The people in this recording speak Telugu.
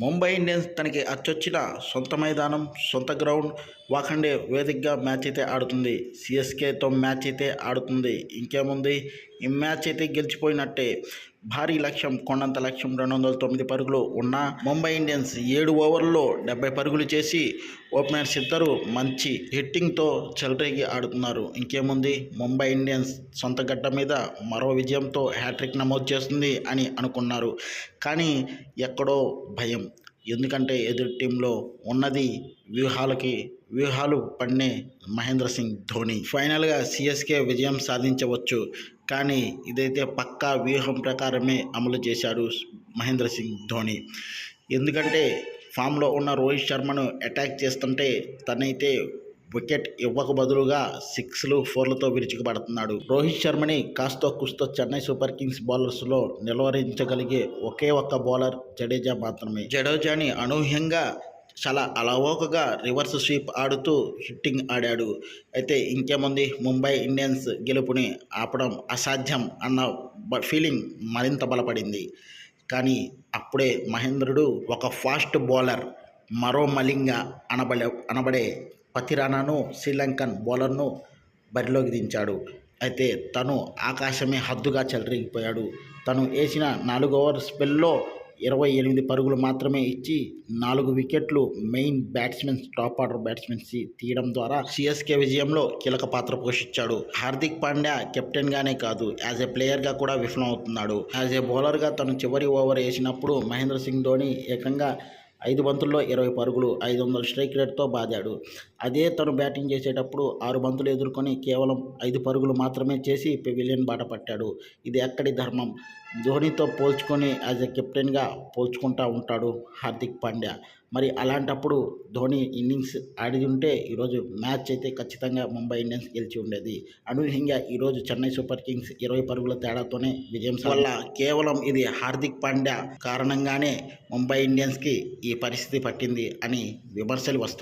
ముంబై ఇండియన్స్ తనకి అచ్చొచ్చిన సొంత మైదానం సొంత గ్రౌండ్ వాఖండే వేదికగా మ్యాచ్ అయితే ఆడుతుంది. సిఎస్కేతో మ్యాచ్ అయితే ఆడుతుంది. ఇంకేముంది? ఈ మ్యాచ్ అయితే గెలిచిపోయినట్టే. భారీ లక్ష్యం కొండంత లక్ష్యం రెండు వందల తొమ్మిది పరుగులు ఉన్న ముంబై ఇండియన్స్ ఏడు ఓవర్లలో డెబ్బై పరుగులు చేసి ఓపెనర్స్ ఇద్దరు మంచి హిట్టింగ్తో చెలరేగి ఆడుతున్నారు. ఇంకేముంది? ముంబై ఇండియన్స్ సొంత గడ్డ మీద మరో విజయంతో హ్యాట్రిక్ నమోదు చేస్తుంది అని అనుకున్నారు. కానీ ఎక్కడో భయం. ఎందుకంటే ఎదురు టీంలో ఉన్నది వ్యూహాలకి వ్యూహాలు పన్నే మహేంద్ర సింగ్ ధోని. ఫైనల్గా సిఎస్కే విజయం సాధించవచ్చు. కానీ ఇదైతే పక్కా వ్యూహం ప్రకారమే అమలు చేశాడు మహేంద్ర సింగ్ ధోని. ఎందుకంటే ఫామ్లో ఉన్న రోహిత్ శర్మను అటాక్ చేస్తుంటే తనైతే వికెట్ ఇవ్వక బదులుగా సిక్స్లు ఫోర్లతో విరుచుకుపడుతున్నాడు. రోహిత్ శర్మని కాస్తో కుస్తో చెన్నై సూపర్ కింగ్స్ బౌలర్స్లో నిలవరించగలిగే ఒకే ఒక్క బౌలర్ జడేజా మాత్రమే. జడేజాని అనూహ్యంగా చాలా అలవోకగా రివర్స్ స్వీప్ ఆడుతూ హిట్టింగ్ ఆడాడు. అయితే ఇంకేముంది? ముంబై ఇండియన్స్ గెలుపుని ఆపడం అసాధ్యం అన్న ఫీలింగ్ మరింత బలపడింది. కానీ అప్పుడే మహేంద్రుడు ఒక ఫాస్ట్ బౌలర్ మరో మలింగ అనబడే అనబడే పతిరానాను శ్రీలంకన్ బౌలర్ను బరిలోకి దించాడు. అయితే తను ఆకాశమే హద్దుగా చెలరిగిపోయాడు. తను వేసిన నాలుగు ఓవర్ స్పెల్లో ఇరవై ఎనిమిది పరుగులు మాత్రమే ఇచ్చి నాలుగు వికెట్లు main batsmen top order batsmens తీయడం ద్వారా సిఎస్కే విజయంలో కీలక పాత్ర పోషించాడు. హార్దిక్ పాండ్యా కెప్టెన్గానే కాదు యాజ్ ఏ ప్లేయర్గా కూడా విఫలం అవుతున్నాడు యాజ్ ఏ బౌలర్గా తను చివరి ఓవర్ వేసినప్పుడు మహేంద్ర సింగ్ ధోని ఏకంగా ఐదు బంతుల్లో ఇరవై పరుగులు ఐదు వందల స్ట్రైక్ రేట్తో బాదాడు. అదే తను బ్యాటింగ్ చేసేటప్పుడు ఆరు బంతులు ఎదుర్కొని కేవలం ఐదు పరుగులు మాత్రమే చేసి పెవిలియన్ బాట పట్టాడు. ఇది ఎక్కడి ధర్మం. ధోనితో పోల్చుకొని యాజ్ ఎ కెప్టెన్గా పోల్చుకుంటా ఉంటాడు హార్దిక్ పాండ్యా. మరి అలాంటప్పుడు ధోని ఇన్నింగ్స్ ఆడి ఉంటే ఈరోజు మ్యాచ్ అయితే ఖచ్చితంగా ముంబై ఇండియన్స్ గెలిచి ఉండేది. అనూహ్యంగా ఈరోజు చెన్నై సూపర్ కింగ్స్ ఇరవై పరుగుల తేడాతోనే విజయం వల్ల కేవలం ఇది హార్దిక్ పాండ్యా కారణంగానే ముంబై ఇండియన్స్కి ఈ పరిస్థితి పట్టింది అని విమర్శలు వస్తున్నాయి